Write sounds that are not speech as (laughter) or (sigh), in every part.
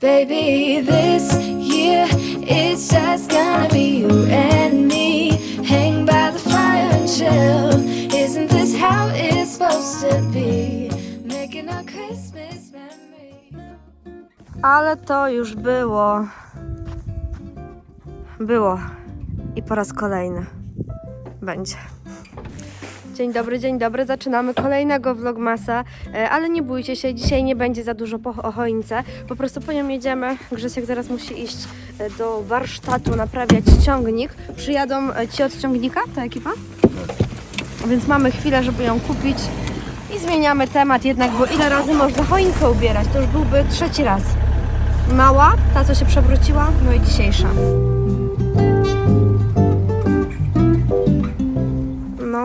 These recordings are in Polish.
Baby, this year it's just gonna be you and me. Hang by the fire and chill. Isn't this how it's supposed to be? Making Christmas. Ale to już było. Było. I po raz kolejny będzie. Dzień dobry, dzień dobry. Zaczynamy kolejnego vlogmasa, e, ale nie bójcie się, dzisiaj nie będzie za dużo po o choince. Po prostu po nią jedziemy. Grzesiek zaraz musi iść e, do warsztatu naprawiać ciągnik. Przyjadą e, ci od ciągnika, ta ekipa? Więc mamy chwilę, żeby ją kupić i zmieniamy temat jednak, bo ile razy można choinkę ubierać? To już byłby trzeci raz. Mała, ta co się przewróciła, no i dzisiejsza.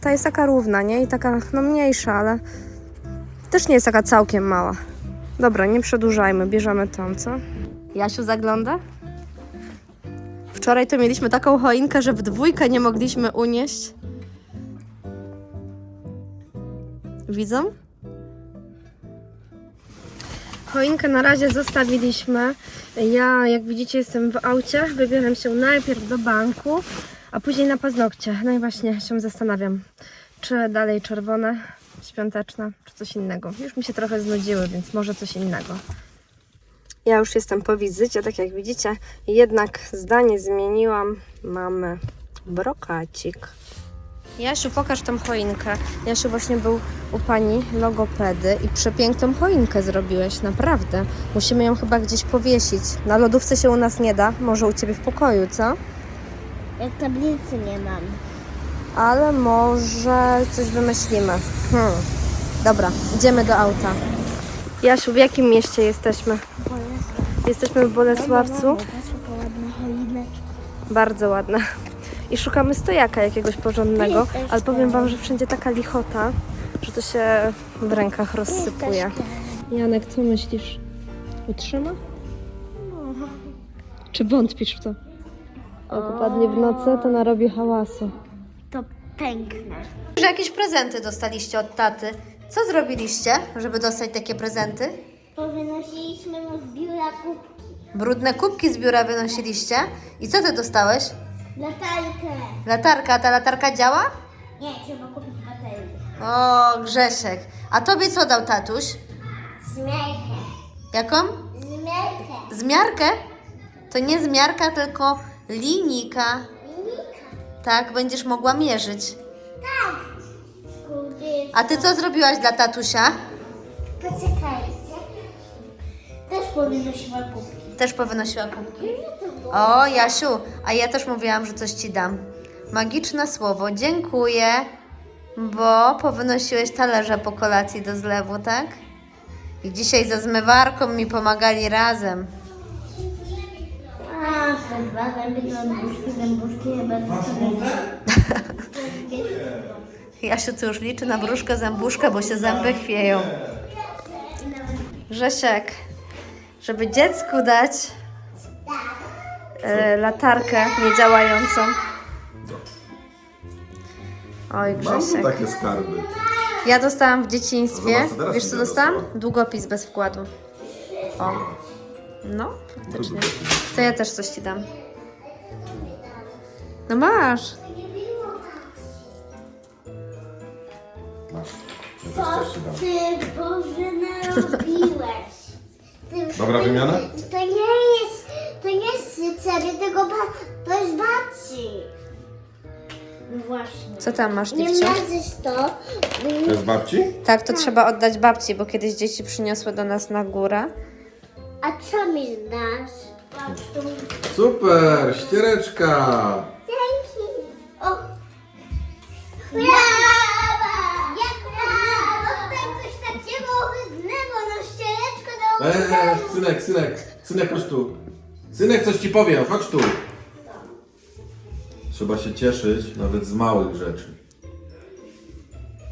Ta jest taka równa, nie? I taka, no mniejsza, ale też nie jest taka całkiem mała. Dobra, nie przedłużajmy, bierzemy tą, co? Jasiu zagląda? Wczoraj to mieliśmy taką choinkę, że w dwójkę nie mogliśmy unieść. Widzą? Choinkę na razie zostawiliśmy. Ja, jak widzicie, jestem w aucie. Wybieram się najpierw do banku, a później na paznokcie. No i właśnie się zastanawiam, czy dalej czerwone, świąteczne, czy coś innego. Już mi się trochę znudziły, więc może coś innego. Ja już jestem po wizycie, tak jak widzicie. Jednak zdanie zmieniłam. Mamy brokacik. Jasiu, pokaż tą choinkę. Jasiu właśnie był u pani logopedy i przepiękną choinkę zrobiłeś, naprawdę. Musimy ją chyba gdzieś powiesić. Na lodówce się u nas nie da, może u ciebie w pokoju, co? Jak tablicy nie mam. Ale może coś wymyślimy. Hmm. Dobra, idziemy do auta. Jasiu, w jakim mieście jesteśmy? Jesteśmy w Bolesławcu. Bardzo ładna. I szukamy stojaka jakiegoś porządnego, ale powiem Wam, że wszędzie taka lichota, że to się w rękach rozsypuje. Janek, co myślisz? Utrzyma? Czy wątpisz w to? Jak upadnie w nocy, to narobi hałasu. To pękne. Że jakieś prezenty dostaliście od taty. Co zrobiliście, żeby dostać takie prezenty? Powynosiliśmy mu z biura kubki. Brudne kubki z biura wynosiliście? I co ty dostałeś? Latarkę. Latarka, a ta latarka działa? Nie, trzeba kupić baterię. O, Grzesiek. A tobie co dał tatuś? Zmiarkę. Jaką? Zmiarkę. Zmiarkę? To nie zmiarka, tylko Linika. Tak, będziesz mogła mierzyć. Tak. A ty co zrobiłaś dla tatusia? Poczekajcie. Też powynosiła kubki. Też powynosiła kubki. O, Jasiu, a ja też mówiłam, że coś ci dam. Magiczne słowo, dziękuję, bo powynosiłeś talerze po kolacji do zlewu, tak? I dzisiaj ze zmywarką mi pomagali razem. Dwa zęby, zębuszki, zębuszki chyba. Jasiu tu już liczy na wróżkę zębuszkę, bo się zęby chwieją. Grzesiek, żeby dziecku dać e, latarkę niedziałającą. Oj, Mam tu Grzesiek. takie skarby. Ja dostałam w dzieciństwie. Zobacz, co teraz Wiesz co dostałam? Długopis bez wkładu. O. No, faktycznie. To ja też coś ci dam. No masz. Masz. Ja też coś ci dam. Ty, Boże, narobiłeś. Ty, Dobra wymiana? To nie jest, to nie jest cycery, tylko ba, to jest babci. No właśnie. Co tam masz, Nie mierzysz to. To jest babci? Tak, to trzeba oddać babci, bo kiedyś dzieci przyniosły do nas na górę. A co mi znasz? Super, ściereczka. Dzięki. O. Brawa! Jak dostałem coś takiego ohydnego, no ściereczko do Eee, synek, synek, synek, chodź tu. Synek, coś ci powiem, chodź tu. Trzeba się cieszyć nawet z małych rzeczy.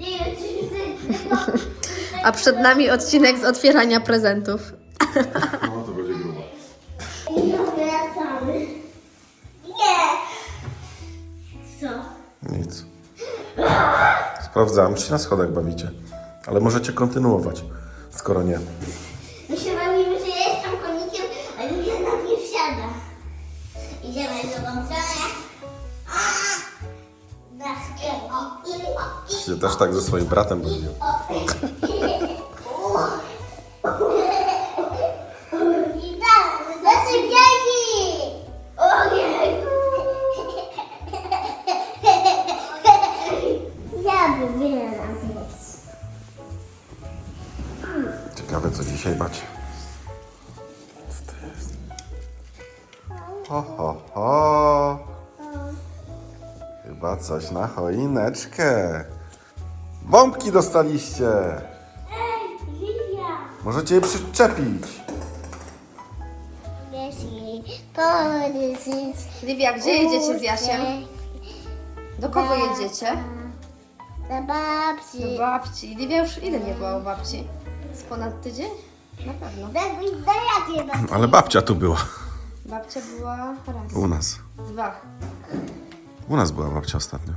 Nie wiem, czy A przed nami odcinek z otwierania prezentów. Nic. Sprawdzam, czy się na schodach bawicie. Ale możecie kontynuować, skoro nie. My się bawimy, że ja jestem konikiem, a Julia na mnie wsiada. Idziemy do Gonzala. Na sklepie. Się też tak ze swoim bratem bawiłem. Ciekawe co dzisiaj macie. Co to jest? Ho, ho, ho. Chyba coś na choineczkę. Bombki dostaliście. Ej, Lilia! Możecie je przyczepić. Jeśli to jest... Livia, gdzie jedziecie z Jasiem? Do kogo jedziecie? Do babci. Do babci. Livia już ile nie była u babci? Z ponad tydzień? Na pewno. Babci? Ale babcia tu była. Babcia była raz, U nas. dwa. U nas była babcia ostatnio.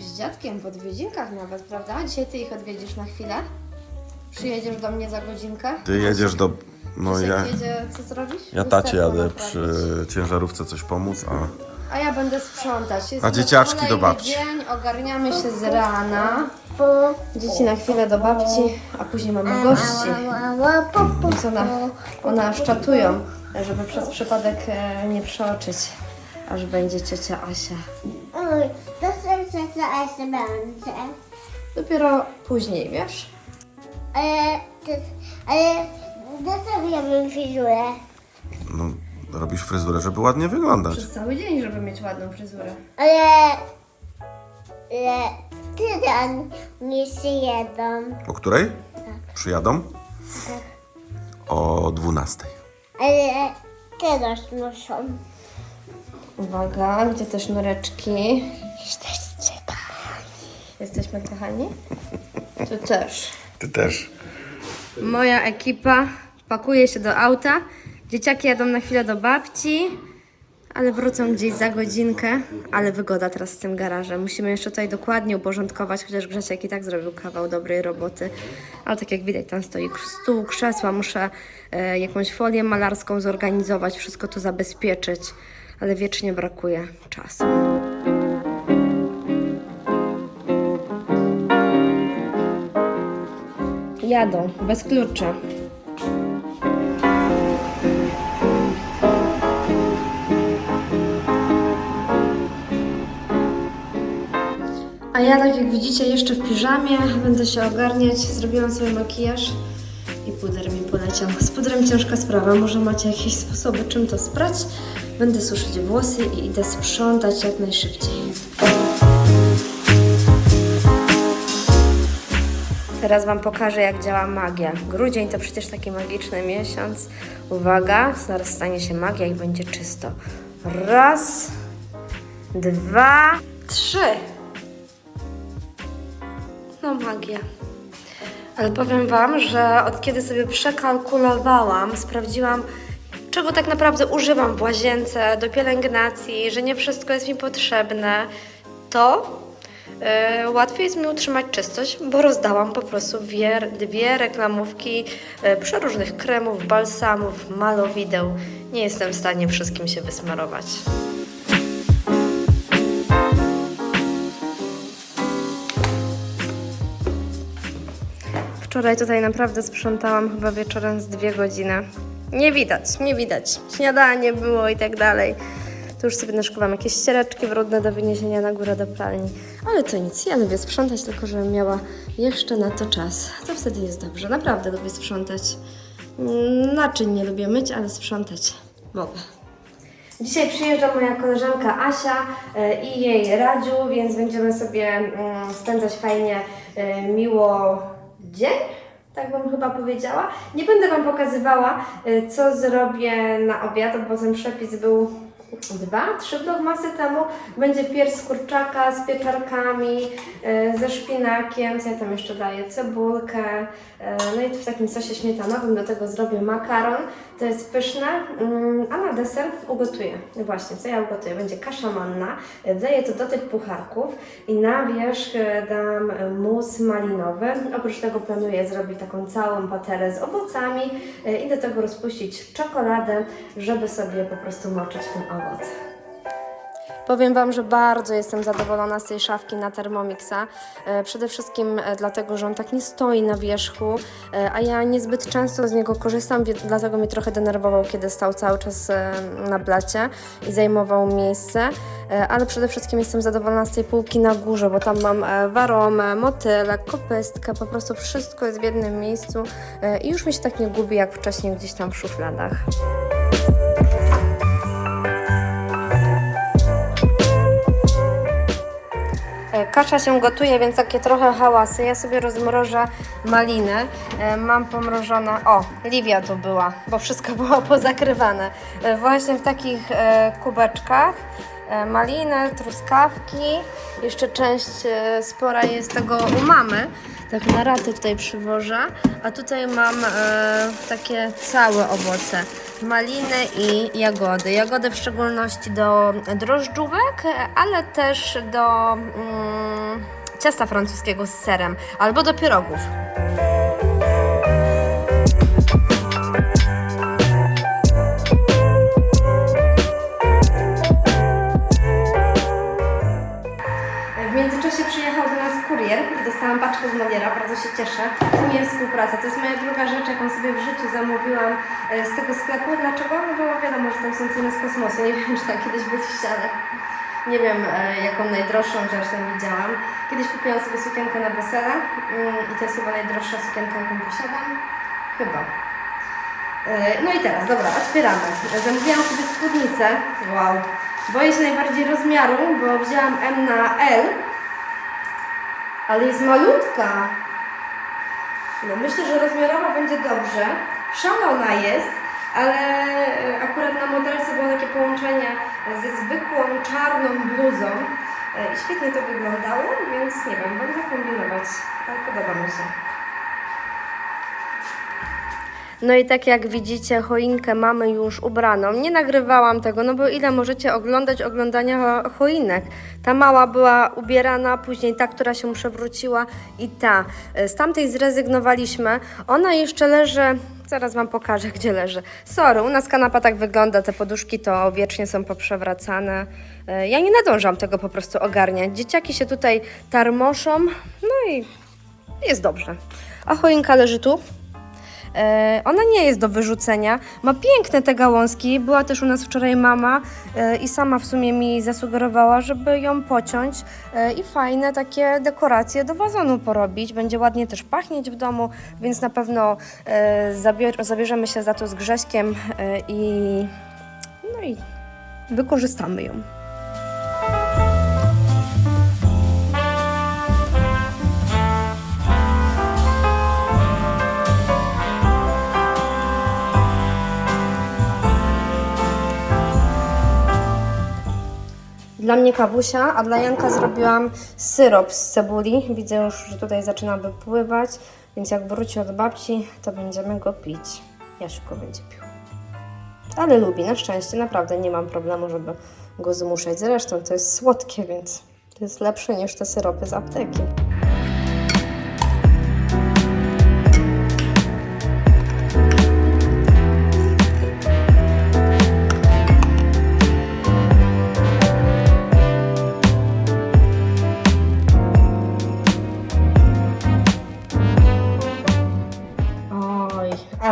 Z dziadkiem w odwiedzinkach nawet, prawda? Dzisiaj ty ich odwiedzisz na chwilę? Przyjedziesz do mnie za godzinkę? Ty jedziesz do... No ja... jedzie, co zrobisz? Ja tacie jadę naprawić. przy ciężarówce coś pomóc, a... A ja będę sprzątać. Jest A dzieciaczki do kolejny babci. dzień, ogarniamy się z rana. Dzieci na chwilę do babci, a później mamy gości. Więc ona, ona szczatują, żeby przez przypadek e, nie przeoczyć, aż będzie ciocia Asia. Oj, to serce co jeszcze będzie. Dopiero później, wiesz? Ale, to, ale robimy fryzurę? No, robisz fryzurę, żeby ładnie wyglądać. Przez cały dzień, żeby mieć ładną fryzurę. Ale, ale tyle nie przyjedą. O której? Przyjadą? O 12. Ale teraz muszą. Uwaga, gdzie te sznureczki? Jesteście Jesteśmy kochani? Tu też. Ty też. Moja ekipa pakuje się do auta. Dzieciaki jadą na chwilę do babci, ale wrócą gdzieś za godzinkę. Ale wygoda teraz z tym garażem. Musimy jeszcze tutaj dokładnie uporządkować, chociaż Grzesiek i tak zrobił kawał dobrej roboty. Ale tak jak widać, tam stoi stół, krzesła. Muszę e, jakąś folię malarską zorganizować, wszystko to zabezpieczyć. Ale wiecznie brakuje czasu. Jadą, bez kluczy. A ja, tak jak widzicie, jeszcze w piżamie będę się ogarniać. Zrobiłam sobie makijaż i puder mi poleciał. Z pudrem ciężka sprawa. Może macie jakieś sposoby, czym to sprać? Będę suszyć włosy i idę sprzątać jak najszybciej. Teraz Wam pokażę, jak działa magia. Grudzień to przecież taki magiczny miesiąc. Uwaga, zaraz stanie się magia i będzie czysto. Raz, dwa, trzy. No magia. Ale powiem Wam, że od kiedy sobie przekalkulowałam, sprawdziłam, czego tak naprawdę używam w łazience do pielęgnacji, że nie wszystko jest mi potrzebne, to e, łatwiej jest mi utrzymać czystość, bo rozdałam po prostu dwie, reklamówki e, przeróżnych kremów, balsamów, malowideł. Nie jestem w stanie wszystkim się wysmarować. Wczoraj tutaj naprawdę sprzątałam chyba wieczorem z dwie godziny. Nie widać, nie widać. Śniadanie było i tak dalej. To już sobie naszykowałam jakieś ściereczki brudne do wyniesienia na górę do pralni. Ale to nic, ja lubię sprzątać, tylko żebym miała jeszcze na to czas. To wtedy jest dobrze. Naprawdę lubię sprzątać. Mm, Naczyń nie lubię myć, ale sprzątać mogę. Dzisiaj przyjeżdża moja koleżanka Asia e, i jej Radziu, więc będziemy sobie mm, spędzać fajnie, e, miło dzień, tak bym chyba powiedziała. Nie będę Wam pokazywała, e, co zrobię na obiad, bo ten przepis był dwa, trzy vlogmasy temu. Będzie pierś z kurczaka z pieczarkami, e, ze szpinakiem, co ja tam jeszcze daję, cebulkę, e, no i w takim sosie śmietanowym do tego zrobię makaron. To jest pyszne, mm, a na deser ugotuję. No Właśnie, co ja ugotuję? Będzie kasza manna, wleję to do tych pucharków i na wierzch dam mus malinowy. Oprócz tego planuję zrobić taką całą paterę z owocami e, i do tego rozpuścić czekoladę, żeby sobie po prostu moczyć ten owoc. Powiem Wam, że bardzo jestem zadowolona z tej szafki na Thermomixa. E, Przede wszystkim e, dlatego, że on tak nie stoi na wierzchu, e, a ja niezbyt często z niego korzystam, dlatego mnie trochę denerwował, kiedy stał cały czas na blacie i zajmował miejsce. Ale przede wszystkim jestem zadowolona z tej półki na górze, bo tam mam waromę, motylek, kopystkę, po prostu wszystko jest w jednym miejscu i już mi się tak nie gubi jak wcześniej gdzieś tam w szufladach. Kasza się gotuje, więc takie trochę hałasy. Ja sobie rozmrożę maliny. E, Mam pomrożone. O, Livia tu była, bo wszystko (laughs) było pozakrywane. E, Właśnie w takich e, kubeczkach. E, Maliny, truskawki. Jeszcze część e, spora jest tego u mamy. Tak na raty tutaj przywożę. A tutaj mam e, takie całe owoce. Maliny i jagody. Jagody w szczególności do drożdżówek, ale też do mm, ciasta francuskiego z serem albo do pierogów. Cieszę. To nie jest współpraca, to jest moja druga rzecz, jaką sobie w życiu zamówiłam e, z tego sklepu. Dlaczego? No bo wiadomo, że tam są ceny z kosmosu, nie (laughs) wiem czy tam kiedyś byliście, ale nie wiem e, jaką najdroższą rzecz tam widziałam. Kiedyś kupiłam sobie sukienkę na wesele mm, i to jest chyba najdroższa sukienka, jaką posiadam. Chyba. E, No i teraz, dobra, otwieramy. Zamówiłam sobie spódnicę. Wow. Boję się najbardziej rozmiaru, bo wzięłam M na L, ale jest malutka. No myślę, że rozmiarowo będzie dobrze. Szalona jest, ale e, akurat na modelce było takie połączenie ze zwykłą czarną bluzą. E, świetnie to wyglądało, więc nie wiem, będę kombinować, ale podoba mi się. No i tak jak widzicie, choinkę mamy już ubraną. Nie nagrywałam tego, no bo ile możecie oglądać oglądania cho- choinek. Ta mała była ubierana, później ta, która się przewróciła i ta. Z tamtej zrezygnowaliśmy. Ona jeszcze leży, zaraz Wam pokażę, (laughs) gdzie leży. Sorry, u nas kanapa tak wygląda, te poduszki to wiecznie są poprzewracane. E, Ja nie nadążam tego po prostu ogarniać. Dzieciaki się tutaj tarmoszą, no i jest dobrze. A choinka leży tu. E, Ona nie jest do wyrzucenia. Ma piękne te gałązki. Była też u nas wczoraj mama e, i sama w sumie mi zasugerowała, żeby ją pociąć e, i fajne takie dekoracje do wazonu porobić. Będzie ładnie też pachnieć w domu, więc na pewno zabier- zabierzemy się za to z Grześkiem i no i wykorzystamy ją. Dla mnie kawusia, a dla Janka zrobiłam syrop z cebuli. Widzę już, że tutaj zaczyna wypływać, więc jak wróci od babci, to będziemy go pić. Jasiuko będzie pił. Ale lubi, na szczęście, naprawdę nie mam problemu, żeby go zmuszać. Zresztą to jest słodkie, więc to jest lepsze niż te syropy z apteki.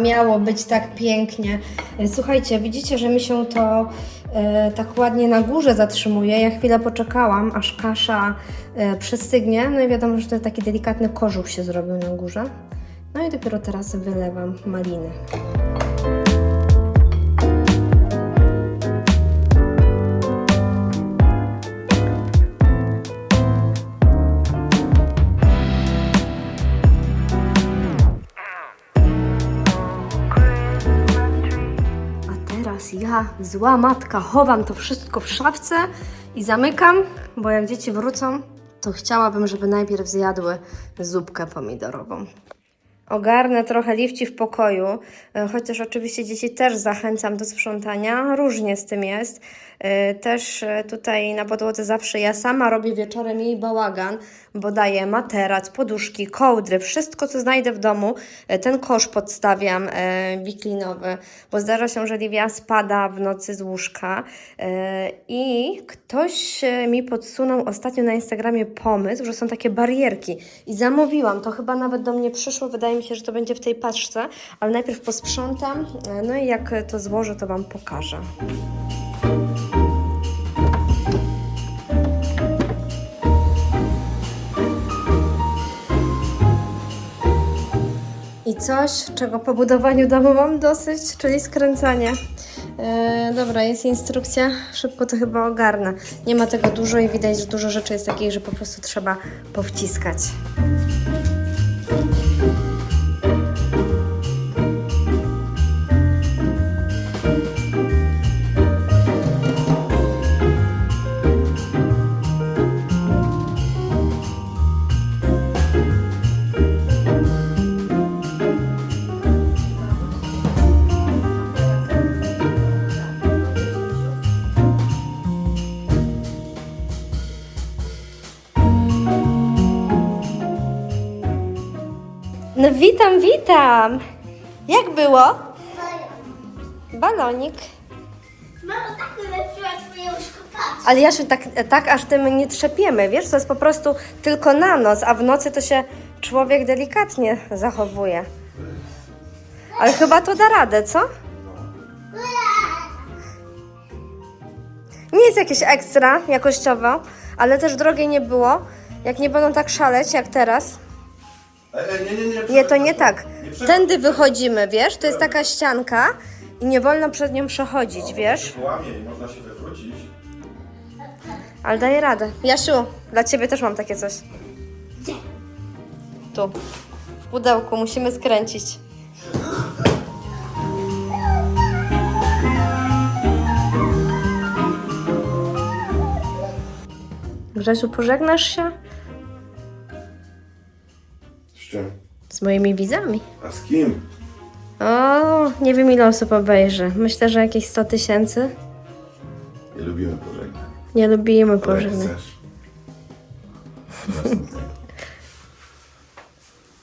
Miało być tak pięknie. Słuchajcie, widzicie, że mi się to e, tak ładnie na górze zatrzymuje. Ja chwilę poczekałam, aż kasza e. No i wiadomo, że to taki delikatny kożuch się zrobił na górze. No i dopiero teraz wylewam maliny. Zła matka, chowam to wszystko w szafce i zamykam, bo jak dzieci wrócą, to chciałabym, żeby najpierw zjadły zupkę pomidorową. Ogarnę trochę lifci w pokoju, e, chociaż oczywiście dzieci też zachęcam do sprzątania, różnie z tym jest. E, Też e, tutaj na podłodze zawsze ja sama robię wieczorem jej bałagan, bo daję materac, poduszki, kołdry, wszystko co znajdę w domu. Ten kosz podstawiam wiklinowy, bo zdarza się, że Livia spada w nocy z łóżka i ktoś mi podsunął ostatnio na Instagramie pomysł, że są takie barierki i zamówiłam. To chyba nawet do mnie przyszło, wydaje mi się, że to będzie w tej paczce, ale najpierw posprzątam, e, no i jak to złożę, to Wam pokażę. I coś, czego po budowaniu domu mam dosyć, czyli skręcanie. E, dobra, jest instrukcja, szybko to chyba ogarnę. Nie ma tego dużo i widać, że dużo rzeczy jest takich, że po prostu trzeba powciskać. Witam, witam! Jak było? Balonik. Mamo, tak ulepszyłaś moje łóżko, patrz. Ale Jasiu, tak, tak aż tym nie trzepiemy, wiesz? To jest po prostu tylko na noc, a w nocy to się człowiek delikatnie zachowuje. Ale chyba to da radę, co? Nie jest jakieś ekstra jakościowo, ale też drogie nie było. Jak nie będą tak szaleć jak teraz. Ej, nie, nie, nie. Nie, to nie tak. Tędy wychodzimy, wiesz? To jest taka ścianka i nie wolno przez nią przechodzić, wiesz? Łamie i można się wywrócić. Ale daję radę. Jasiu, dla ciebie też mam takie coś. Tu. W pudełku musimy skręcić. Grzesiu, pożegnasz się czym? z moimi widzami? A z kim? O, nie wiem ile osób obejrzy. Myślę, że jakieś 100 tysięcy. Nie lubimy pożegnań. Nie lubimy Ale jak pożegnań. chcesz.